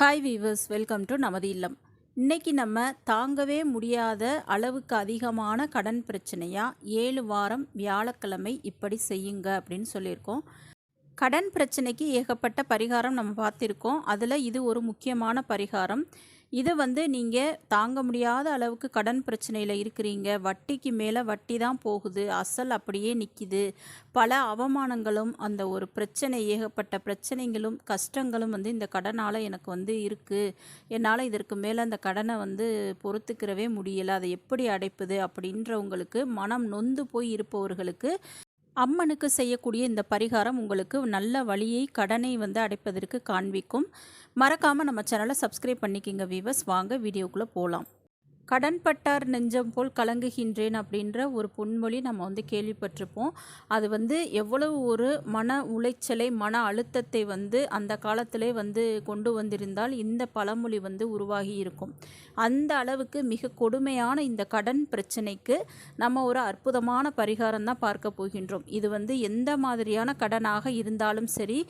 Hi viewers welcome to நமது இல்லம். இன்னைக்கு நம்ம தாங்கவே முடியாத அளவுக்கு அதிகமான கடன் பிரச்சனையாக ஏழு வாரம் வியாழக்கிழமை இப்படி செய்யுங்க அப்படின்னு சொல்லியிருக்கோம். கடன் பிரச்சனைக்கு ஏகப்பட்ட பரிகாரம் நம்ம பார்த்துருக்கோம். அதில் இது ஒரு முக்கியமான பரிகாரம். இதை வந்து நீங்கள் தாங்க முடியாத அளவுக்கு கடன் பிரச்சனையில் இருக்கிறீங்க. வட்டிக்கு மேலே வட்டி தான் போகுது. அசல் அப்படியே நிற்கிது பல அவமானங்களும் அந்த ஒரு பிரச்சனை ஏகப்பட்ட பிரச்சனைகளும் கஷ்டங்களும் வந்து இந்த கடனால் எனக்கு வந்து இருக்குது என்னால் இதற்கு மேலே அந்த கடனை வந்து பொறுத்துக்கிறவே முடியலை. அதை எப்படி அடைப்பது அப்படின்றவங்களுக்கு மனம் நொந்து போய் இருப்பவர்களுக்கு அம்மனுக்கு செய்யக்கூடிய இந்த பரிகாரம் உங்களுக்கு நல்ல வழியை கடனை வந்து அடைப்பதற்கு காண்பிக்கும். மறக்காமல் நம்ம சேனலை சப்ஸ்கிரைப் பண்ணிக்கிங்க வீவர்ஸ் வாங்க வீடியோக்குள்ளே போகலாம் கடன்பட்டார் நெஞ்சம் போல் கலங்குகின்றேன் அப்படின்ற ஒரு பொன்மொழி நம்ம வந்து கேள்விப்பட்டிருப்போம். அது வந்து எவ்வளவு ஒரு மன உளைச்சலை மன அழுத்தத்தை வந்து அந்த காலத்திலே வந்து கொண்டு வந்திருந்தால் இந்த பழமொழி வந்து உருவாகி இருக்கும். அந்த அளவுக்கு மிக கொடுமையான இந்த கடன் பிரச்சனைக்கு நம்ம ஒரு அற்புதமான பரிகாரம் தான் பார்க்க போகின்றோம். இது வந்து எந்த மாதிரியான கடனாக இருந்தாலும் சரி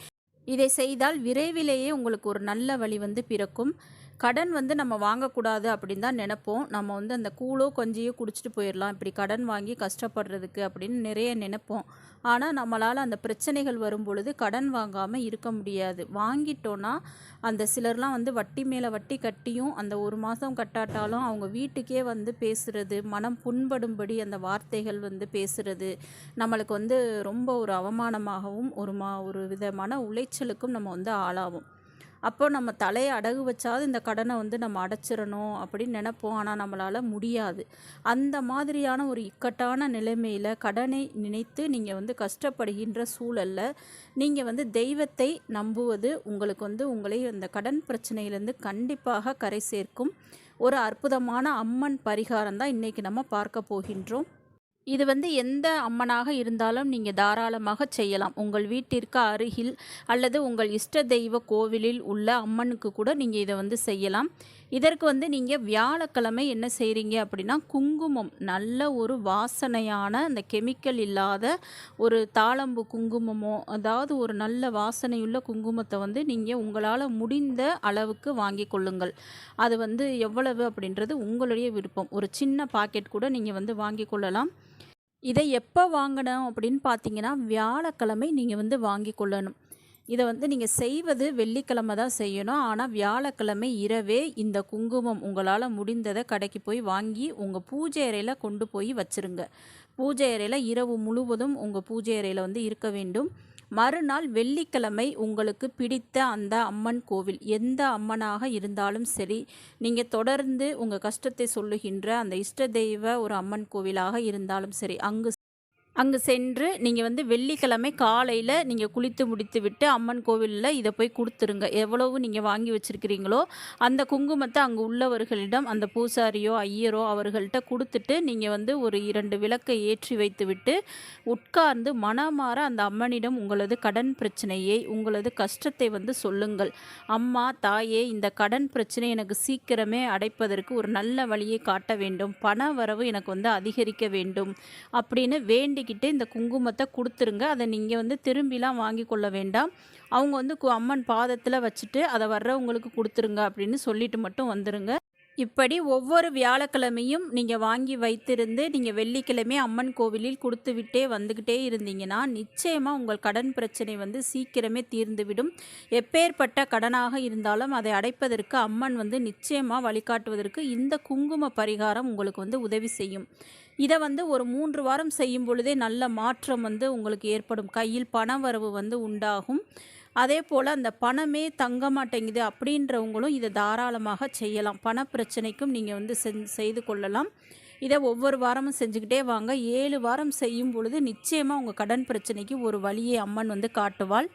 இதை செய்தால் விரைவிலேயே உங்களுக்கு ஒரு நல்ல வழி வந்து பிறக்கும். கடன் வந்து நம்ம வாங்கக்கூடாது அப்படின்னு தான் நினைப்போம். நம்ம வந்து அந்த கூழோ கொஞ்சியோ குடிச்சிட்டு போயிடலாம். இப்படி கடன் வாங்கி கஷ்டப்படுறதுக்கு அப்படின்னு நிறைய நினைப்போம். ஆனால் நம்மளால் அந்த பிரச்சனைகள் வரும் பொழுது கடன் வாங்காமல் இருக்க முடியாது. வாங்கிட்டோன்னா அந்த சிலர்லாம் வந்து வட்டி மேலே வட்டி கட்டியும் அந்த ஒரு மாதம் கட்டாட்டாலும் அவங்க வீட்டுக்கே வந்து பேசுகிறது மனம் புண்படும்படி அந்த வார்த்தைகள் வந்து பேசுகிறது நம்மளுக்கு வந்து ரொம்ப ஒரு அவமானமாகவும் ஒரு மா ஒரு விதமான உளைச்சலுக்கும் நம்ம வந்து ஆளாகும் அப்போ நம்ம தலையை அடகு வச்சாவது இந்த கடனை வந்து நம்ம அடைச்சிடணும் அப்படின்னு நினைப்போம். ஆனால் நம்மளால் முடியாது. அந்த மாதிரியான ஒரு இக்கட்டான நிலைமையில் கடனை நினைத்து நீங்கள் வந்து கஷ்டப்படுகின்ற சூழலில் நீங்கள் வந்து தெய்வத்தை நம்புவது உங்களுக்கு வந்து உங்களை அந்த கடன் பிரச்சனையிலேருந்து கண்டிப்பாக கரை சேர்க்கும். ஒரு அற்புதமான அம்மன் பரிகாரம் தான் இன்றைக்கி நம்ம பார்க்க போகின்றோம். இது வந்து எந்த அம்மனாக இருந்தாலும் நீங்கள் தாராளமாக செய்யலாம். உங்கள் வீட்டிற்கு அருகில் அல்லது உங்கள் இஷ்ட தெய்வ கோவிலில் உள்ள அம்மனுக்கு கூட நீங்கள் இதை வந்து செய்யலாம். இதற்கு வந்து நீங்கள் வியாழக்கிழமை என்ன செய்கிறீங்க அப்படின்னா குங்குமம் நல்ல ஒரு வாசனையான அந்த கெமிக்கல் இல்லாத ஒரு தாளம்பு குங்குமமோ அதாவது ஒரு நல்ல வாசனையுள்ள குங்குமத்தை வந்து நீங்கள் உங்களால் முடிந்த அளவுக்கு வாங்கி கொள்ளுங்கள். அது வந்து எவ்வளவு அப்படின்றது உங்களுடைய விருப்பம். ஒரு சின்ன பாக்கெட் கூட நீங்கள் வந்து வாங்கி கொள்ளலாம். இதை எப்போ வாங்கணும் அப்படின்னு பார்த்தீங்கன்னா வியாழக்கிழமை நீங்கள் வந்து வாங்கி கொள்ளணும். இதை வந்து நீங்கள் செய்வது வெள்ளிக்கிழமை தான் செய்யணும். ஆனால் வியாழக்கிழமை இரவே இந்த குங்குமம் உங்களால் முடிந்ததை கடைக்கு போய் வாங்கி உங்கள் பூஜை அறையில் கொண்டு போய் வச்சுருங்க. பூஜை அறையில் இரவு முழுவதும் உங்கள் பூஜை அறையில் வந்து இருக்க வேண்டும். மறுநாள் வெள்ளிக்கிழமை உங்களுக்கு பிடித்த அந்த அம்மன் கோவில் எந்த அம்மனாக இருந்தாலும் சரி நீங்கள் தொடர்ந்து உங்கள் கஷ்டத்தை சொல்லுகின்ற அந்த இஷ்ட தெய்வ ஒரு அம்மன் கோவிலாக இருந்தாலும் சரி அங்கு அங்கே சென்று நீங்கள் வந்து வெள்ளிக்கிழமை காலையில் நீங்கள் குளித்து முடித்து விட்டு அம்மன் கோவிலில் இதை போய் கொடுத்துருங்க. எவ்வளவு நீங்கள் வாங்கி வச்சுருக்கிறீங்களோ அந்த குங்குமத்தை அங்கே உள்ளவர்களிடம் அந்த பூசாரியோ ஐயரோ அவர்கள்ட்ட கொடுத்துட்டு நீங்கள் வந்து ஒரு இரண்டு விளக்கை ஏற்றி வைத்து விட்டு உட்கார்ந்து மனமாற அந்த அம்மனிடம் உங்களது கடன் பிரச்சனையை உங்களது கஷ்டத்தை வந்து சொல்லுங்கள். அம்மா தாயே இந்த கடன் பிரச்சனை எனக்கு சீக்கிரமே அடைப்பதற்கு ஒரு நல்ல வழியை காட்ட வேண்டும். பண வரவு எனக்கு வந்து அதிகரிக்க வேண்டும். அப்படின்னு வேண்டி அம்மாக்கிட்ட இந்த குங்குமத்தை கொடுத்துருங்க. அதை நீங்கள் வந்து திரும்பிலாம் வாங்கி கொள்ள வேண்டாம். அவங்க வந்து அம்மன் பாதத்தில் வச்சுட்டு அதை வர்றவங்களுக்கு கொடுத்துருங்க அப்படின்னு சொல்லிட்டு மட்டும் வந்துடுங்க இப்படி ஒவ்வொரு வியாழக்கிழமையும் நீங்கள் வாங்கி வைத்திருந்து நீங்கள் வெள்ளிக்கிழமை அம்மன் கோவிலில் கொடுத்து விட்டே வந்துக்கிட்டே இருந்தீங்கன்னா நிச்சயமாக உங்கள் கடன் பிரச்சனை வந்து சீக்கிரமே தீர்ந்துவிடும். எப்பேற்பட்ட கடனாக இருந்தாலும் அதை அடைப்பதற்கு அம்மன் வந்து நிச்சயமாக வழிகாட்டுவதற்கு இந்த குங்கும பரிகாரம் உங்களுக்கு வந்து உதவி செய்யும். இதை வந்து ஒரு மூன்று வாரம் செய்யும் பொழுதே நல்ல மாற்றம் வந்து உங்களுக்கு ஏற்படும். கையில் பண வரவு வந்து உண்டாகும். அதே போல் அந்த பணமே தங்க மாட்டேங்குது அப்படின்றவங்களும் இதை தாராளமாக செய்யலாம். பண பிரச்சனைக்கும் நீங்கள் வந்து செய்து கொள்ளலாம். இதை ஒவ்வொரு வாரமும் செஞ்சுக்கிட்டே வாங்க. ஏழு வாரம் செய்யும் பொழுது நிச்சயமாக உங்கள் கடன் பிரச்சனைக்கு ஒரு வழியை அம்மன் வந்து காட்டுவாள்.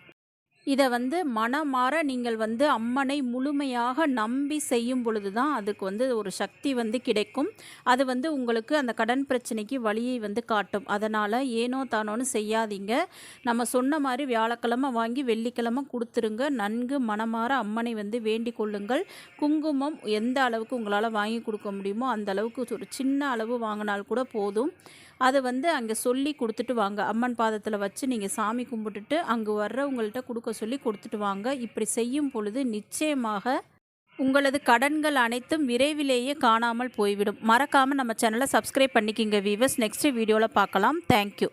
இதை வந்து மனமாற நீங்கள் வந்து அம்மனை முழுமையாக நம்பி செய்யும் பொழுது தான் அதுக்கு வந்து ஒரு சக்தி வந்து கிடைக்கும். அது வந்து உங்களுக்கு அந்த கடன் பிரச்சனைக்கு வழியை வந்து காட்டும். அதனால் ஏனோ தானோன்னு செய்யாதீங்க. நம்ம சொன்ன மாதிரி வியாழக்கிழமை வாங்கி வெள்ளிக்கிழமை கொடுத்துருங்க. நன்கு மனமாற அம்மனை வந்து வேண்டிக் கொள்ளுங்கள். குங்குமம் எந்த அளவுக்கு உங்களால் வாங்கி கொடுக்க முடியுமோ அந்த அளவுக்கு ஒரு சின்ன அளவு வாங்கினால் கூட போதும். அதை வந்து அங்கே சொல்லி கொடுத்துட்டு வாங்க. அம்மன் பாதத்தில் வச்சு நீங்கள் சாமி கும்பிட்டுட்டு அங்கே வர்றவங்கள்ட்ட கொடுக்க சொல்லி கொடுத்துட்டு வாங்க. இப்படி செய்யும் பொழுது நிச்சயமாக உங்களது கடன்கள் அனைத்தும் விரைவிலேயே காணாமல் போய்விடும். மறக்காமல் நம்ம சேனலை சப்ஸ்கிரைப் பண்ணிக்கிங்க வீவர்ஸ் நெக்ஸ்ட் வீடியோவில் பார்க்கலாம். தேங்க்யூ